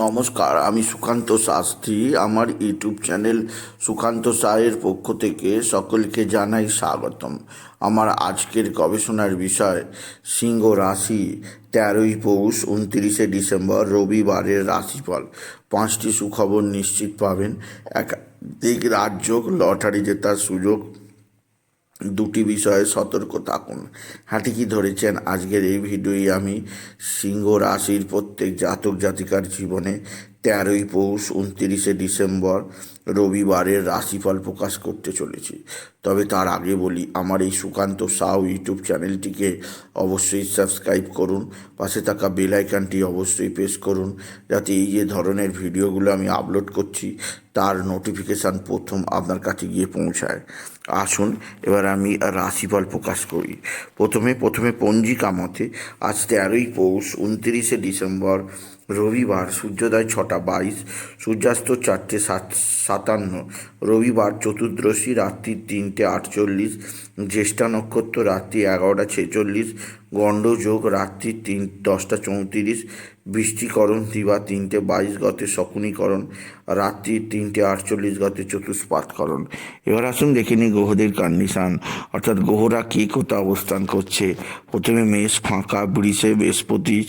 নমস্কার, আমি সুকান্ত শাস্ত্রী। আমার ইউটিউব চ্যানেল সুকান্ত সায়ের পক্ষ থেকে সকলকে জানাই স্বাগতম। আমার আজকের গবেষণার বিষয়, সিংহ রাশি, তেরোই পৌষ, উনত্রিশে ডিসেম্বর, রবিবারের রাশিফল। পাঁচটি সুখবর নিশ্চিত পাবেন। একাধিক রাজ্য লটারি জেতার সুযোগ দুটি বিষয়ে সতর্ক থাকুন। হাঁটিকি ধরেছেন, আজকের এই ভিডিওই আমি সিংহ রাশির প্রত্যেক জাতক জাতিকার জীবনে তেরোই পৌষ উনত্রিশে ডিসেম্বর রবিবারের রাশিফল প্রকাশ করতে চলেছি। তবে তার আগে বলি, আমার এই সুকান্ত সাউ ইউটিউব চ্যানেলটিকে অবশ্যই সাবস্ক্রাইব করুন, পাশে থাকা বেল আইকনটি অবশ্যই প্রেস করুন, যাতে এই যে ধরনের ভিডিওগুলো আমি আপলোড করছি, তার নোটিফিকেশান প্রথম আপনার কাছে গিয়ে পৌঁছায়। আসুন, এবার আমি রাশিফল প্রকাশ করি। প্রথমে প্রথমে পঞ্জিকা মতে, আজ তেরোই পৌষ উনত্রিশে ডিসেম্বর রবিবার সূর্যোদয় ছটা বাইশ, সূর্যাস্ত চারটে সাত, সাতান্ন, রবিবার চতুর্দশী রাত্রি তিনটে আটচল্লিশ জ্যেষ্ঠা নক্ষত্র রাত্রি এগারোটা ছেচল্লিশ গণ্ডযোগ, রাত্রি তিন, দশটা চৌত্রিশ, বৃষ্টিকরণ, দিবা তিনটে, বাইশ গতে শকুনীকরণ, রাত্রি তিনটে, আটচল্লিশ গতে চতুষ্পাতকরণ। এবার আসুন দেখে নিই গ্রহদের কন্ডিশান অর্থাৎ গ্রহরা কে কোথা অবস্থান করছে? প্রথমে মেষ ফাঁকা, বৃষে বৃহস্পতি,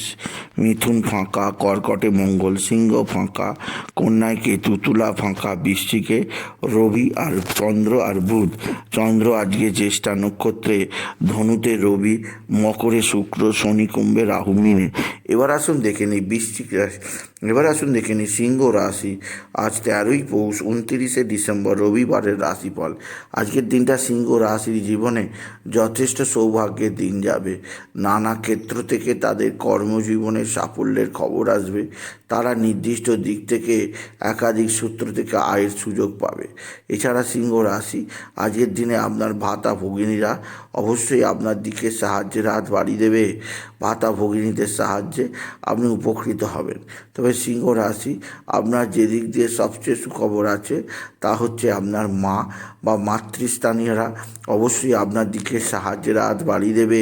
মিথুন ফাঁকা, কর্কটে মঙ্গল সিংহ ফাঁকা, কন্যায় কেতু, তুলা ফাঁকা বৃষ্টিকে রবি আর চন্দ্র আর বুধ। চন্দ্র আজকে জ্যেষ্ঠা নক্ষত্রে, ধনুতে রবি, মকরে শুক্র শনি কুম্ভে রাহু মিনে। এবার আসুন দেখে নিই বৃশ্চিক রাশি। এবার আসুন দেখে নিই সিংহ রাশি। আজ তেরোই পৌষ, উনত্রিশে ডিসেম্বর, রবিবারের রাশিফল। আজকের দিনটা সিংহ রাশির জীবনে যথেষ্ট সৌভাগ্যের দিন যাবে। নানা ক্ষেত্র থেকে তাদের কর্মজীবনের সাফল্যের খবর আসবে। তারা নির্দিষ্ট দিক থেকে একাধিক সূত্র থেকে আয়ের সুযোগ পাবে। এছাড়া সিংহ রাশি, আজকের দিনে আপনার ভাতা ভগিনীরা অবশ্যই আপনার দিকে সাহায্যের হাত বাড়িয়ে দেবে। ভাতা ভগিনীদের সাহায্যে আপনি উপকৃত হবেন। তবে সিংহ রাশি আপনার যেদিক দিয়ে সবচেয়ে সুখবর আছে তা হচ্ছে আপনার মা। বা মাতৃস্থানীয়রা অবশ্যই আপনার দিকে সাহায্যের হাত বাড়িয়ে দেবে।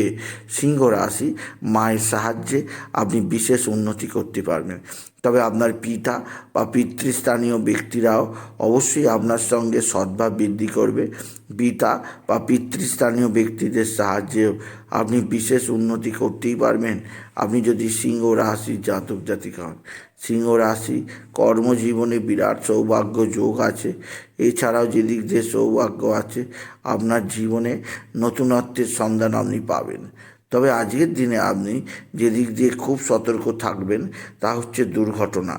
সিংহ রাশি মায়ের সাহায্যে আপনি বিশেষ উন্নতি করতে পারবেন। তবে আপনার পিতা বা পিতৃস্থানীয় ব্যক্তিরাও অবশ্যই আপনার সঙ্গে সদ্ভাব বৃদ্ধি করবে। পিতা বা পিতৃস্থানীয় ব্যক্তিদের সাহায্যেও আপনি বিশেষ উন্নতি করতেই পারবেন। আপনি যদি সিংহ রাশির জাতক জাতিকা হন, সিংহ রাশি কর্মজীবনে বিরাট সৌভাগ্য যোগ আছে। এছাড়াও যেদিক দিয়ে সৌভাগ্য আছে আপনার জীবনে নতুনত্বের সন্ধান আপনি পাবেন। তবে আজকের দিনে আপনি যেদিক দিয়ে খুব সতর্ক থাকবেন, তা হচ্ছে দুর্ঘটনা।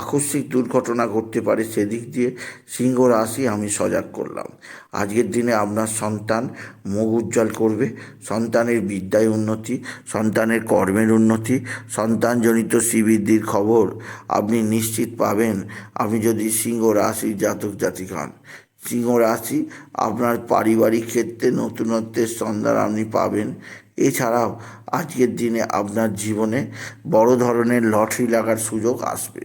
আকস্মিক দুর্ঘটনা ঘটতে পারে সেদিক দিয়ে সিংহ রাশি আমি সজাগ করলাম। আজকের দিনে আপনার সন্তান মুখ উজ্জ্বল করবে, সন্তানের বিদ্যায় উন্নতি, সন্তানের কর্মের উন্নতি, সন্তানজনিত শ্রীবৃদ্ধির খবর আপনি নিশ্চিত পাবেন। আপনি যদি সিংহ রাশি জাতক জাতিক হন, সিংহ রাশি আপনার পারিবারিক ক্ষেত্রে নতুনত্বের সন্ধান আপনি পাবেন। এছাড়াও আজকের দিনে আপনার জীবনে বড় ধরনের লটারি লাগার সুযোগ আসবে।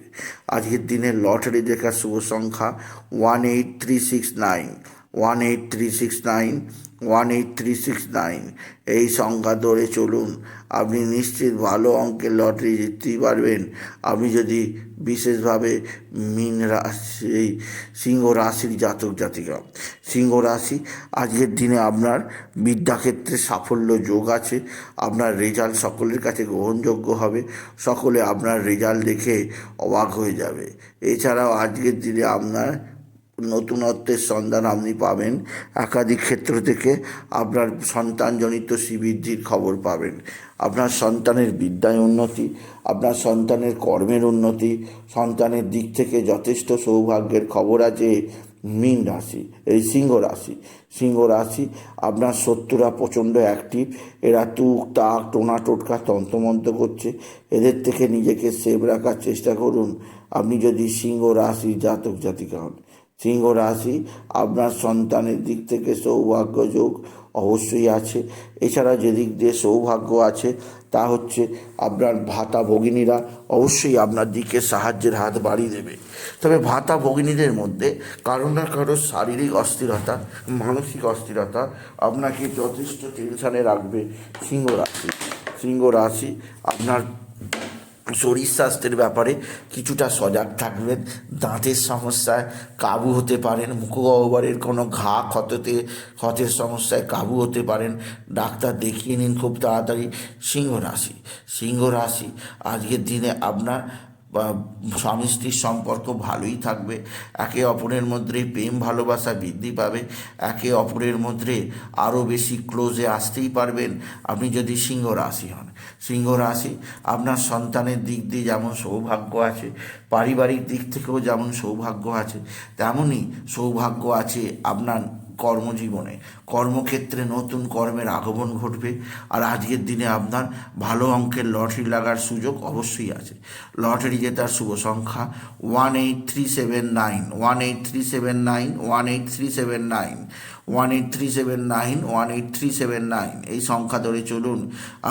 আজকের দিনে লটারি দেখার শুভ সংখ্যা one eight three six nine one eight three six nine one eight three six nine এই সংখ্যা ধরে চলুন। আপনি নিশ্চিত ভালো অঙ্কের লটারি জিততেই পারবেন। আপনি যদি বিশেষভাবে মিন রাশি, সিংহ রাশির জাতক, জাতিকা। সিংহ রাশি, আজকের দিনে আপনার বিদ্যাক্ষেত্রে সাফল্য যোগ আছে। আপনার রেজাল্ট সকলের কাছে গ্রহণযোগ্য হবে। সকলে আপনার রেজাল্ট দেখে অবাক হয়ে যাবে। এছাড়াও আজকের দিনে আপনার নতুনত্বের সন্ধান আপনি পাবেন। একাধিক ক্ষেত্র থেকে আপনার সন্তানজনিত শ্রীবৃদ্ধির খবর পাবেন। আপনার সন্তানের বিদ্যায় উন্নতি, আপনার সন্তানের কর্মের উন্নতি, সন্তানের দিক থেকে যথেষ্ট সৌভাগ্যের খবর আছে মীন রাশি, এই সিংহ রাশি। সিংহ রাশি, আপনার শত্রুরা প্রচণ্ড অ্যাক্টিভ এরা তুক, তাক, টোনা, টোটকা, তন্ত্রমন্ত্র করছে। এদের থেকে নিজেকে সেভ রাখার চেষ্টা করুন। আপনি যদি সিংহ রাশি জাতক জাতিকা হন সিংহ রাশি আপনার সন্তানের দিক থেকে সৌভাগ্য যোগ অবশ্যই আছে। এছাড়া যেদিক দিয়ে সৌভাগ্য আছে, তা হচ্ছে আপনার ভাতা ভগিনীরা অবশ্যই আপনার দিকে সাহায্যের হাত বাড়িয়ে দেবে। তবে ভাতা ভগিনীদের মধ্যে কারও না কারও শারীরিক অস্থিরতা, মানসিক অস্থিরতা আপনাকে যথেষ্ট টেনশানে রাখবে সিংহ রাশি। সিংহ রাশি আপনার শরীর স্বাস্থ্যের ব্যাপারে কিছুটা সজাগ থাকবেন। দাঁতের সমস্যায় কাবু হতে পারেন, মুখগহ্বরের কোনো ঘা ক্ষততে, ক্ষতের সমস্যায় কাবু হতে পারেন। ডাক্তার দেখিয়ে নিন খুব তাড়াতাড়ি সিংহ রাশি সিংহ রাশি আজকের দিনে আপনার স্বামী স্ত্রীর সম্পর্ক ভালোই থাকবে। একে অপরের মধ্যে প্রেম, ভালোবাসা বৃদ্ধি পাবে। একে অপরের মধ্যে আরও বেশি ক্লোজে আসতেই পারবেন। আপনি যদি সিংহ রাশি হন, সিংহ রাশি আপনার সন্তানের দিক দিয়ে যেমন সৌভাগ্য আছে, পারিবারিক দিক থেকেও যেমন সৌভাগ্য আছে, তেমনই সৌভাগ্য আছে আপনার কর্মজীবনে। কর্মক্ষেত্রে নতুন কর্মের আগমন ঘটবে। আর আজকের দিনে আপনার ভালো অঙ্কের লটারি লাগার সুযোগ অবশ্যই আছে। লটারি জেতার শুভ সংখ্যা one eight three seven nine, one eight three seven nine, one eight three seven nine. One eight three seven nine one eight three seven nine এই সংখ্যা ধরে চলুন,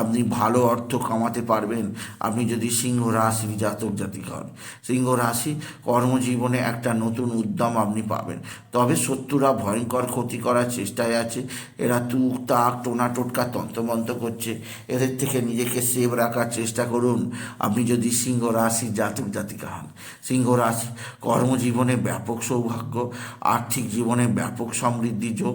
আপনি ভালো অর্থ কামাতে পারবেন। আপনি যদি সিংহ রাশির জাতক জাতিক হন, সিংহ রাশি কর্মজীবনে একটা নতুন উদ্যম আপনি পাবেন। তবে শত্রুরা ভয়ঙ্কর ক্ষতি করার চেষ্টায় আছে। এরা তুক, তাক, টোনা, টোটকা, তন্ত্রমন্ত্র করছে। এদের থেকে নিজেকে সেভ রাখার চেষ্টা করুন। আপনি যদি সিংহ রাশির জাতক জাতিকা হন, সিংহ রাশি কর্মজীবনে ব্যাপক সৌভাগ্য, আর্থিক জীবনে ব্যাপক সমৃদ্ধি যোগ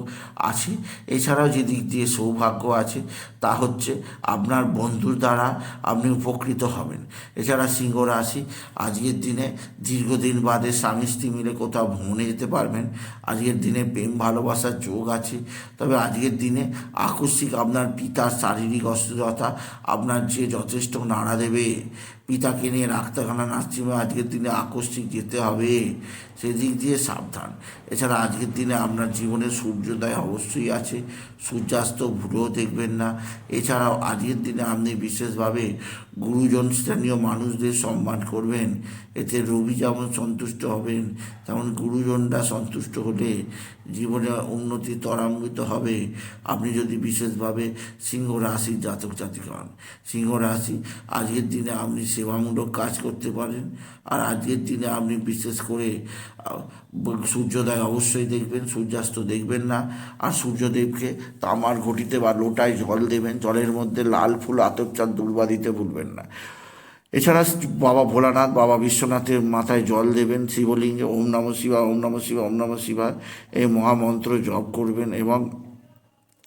আছে। এছাড়াও যে দিক দিয়ে সৌভাগ্য আছে, তা হচ্ছে আপনার বন্ধুর দ্বারা আপনি উপকৃত হবেন। এছাড়া সিংহ রাশি, আজকের দিনে দীর্ঘদিন বাদে স্বামী স্ত্রী মিলে কোথাও ভ্রমণে যেতে পারবেন। আজকের দিনে প্রেম, ভালোবাসার যোগ আছে। তবে আজকের দিনে আকস্মিক আপনার পিতার শারীরিক অসুস্থতা আপনার যে যথেষ্ট নাড়া দেবে। পিতাকে নিয়ে ডাক্তারখানা নার্সিংহোমে আজকের দিনে আকস্মিক যেতে হবে, সেদিক দিয়ে সাবধান। এছাড়া আজকের দিনে আপনার জীবনে সূর্যোদয় অবশ্যই আছে, সূর্যাস্ত ভুলেও দেখবেন না। এছাড়াও আজকের দিনে আপনি বিশেষভাবে গুরুজন স্থানীয় মানুষদের সম্মান করবেন। এতে রবি যেমন সন্তুষ্ট হবেন, তেমন গুরুজনরা সন্তুষ্ট হলে জীবনে উন্নতি ত্বরান্বিত হবে। আপনি যদি বিশেষভাবে সিংহ রাশির জাতক জাতিক হন সিংহ রাশি আজকের দিনে আপনি সেবামূলক কাজ করতে পারেন। আর আজকের দিনে আপনি বিশেষ করে সূর্যোদয় অবশ্যই দেখবেন, সূর্যাস্ত দেখবেন না। আর সূর্যদেবকে তামার ঘটিতে বা লোটায় জল দেবেন, জলের মধ্যে লাল ফুল, আতপ চাঁদ দুর্বা দিতে ভুলবেন না। এছাড়া বাবা ভোলানাথ, বাবা বিশ্বনাথের মাথায় জল দেবেন, শিবলিঙ্গে ওম নম শিবা ওম নম শিবা ওম নম শিবা এই মহামন্ত্র জপ করবেন এবং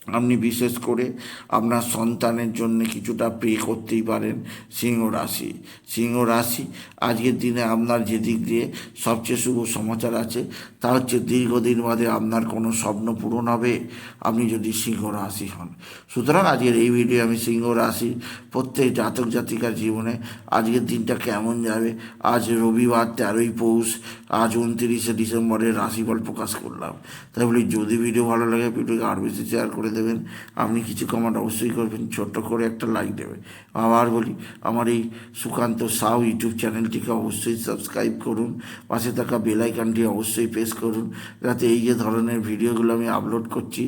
আপনি বিশেষ করে আপনার সন্তানের জন্য কিছুটা পে করতেই পারেন সিংহ রাশি। সিংহ রাশি আজকের দিনে আপনার যে দিক দিয়ে সবচেয়ে শুভ সমাচার আছে, তা হচ্ছে দীর্ঘদিন বাদে আপনার কোনো স্বপ্ন পূরণ হবে। আপনি যদি সিংহ রাশি হন। সুতরাং আজকের এই ভিডিও আমি সিংহ রাশি প্রত্যেক জাতক জাতিকার জীবনে আজকের দিনটা কেমন যাবে, আজ রবিবার তেরোই পৌষ, আজ উনত্রিশে ডিসেম্বরের রাশিফল প্রকাশ করলাম। তাই বলি যদি ভিডিও ভালো লাগে ভিডিওকে আর বেশি শেয়ার করে দেবেন, আপনি কিছু কমেন্ট অবশ্যই করবেন, ছোট্ট করে একটা লাইক দেবেন আবার বলি, আমার এই সুকান্ত সাউ ইউটিউব চ্যানেলটিকে অবশ্যই সাবস্ক্রাইব করুন, পাশে থাকা বেলাইকানটি অবশ্যই প্রেস করুন, যাতে এই যে ধরনের ভিডিওগুলো আমি আপলোড করছি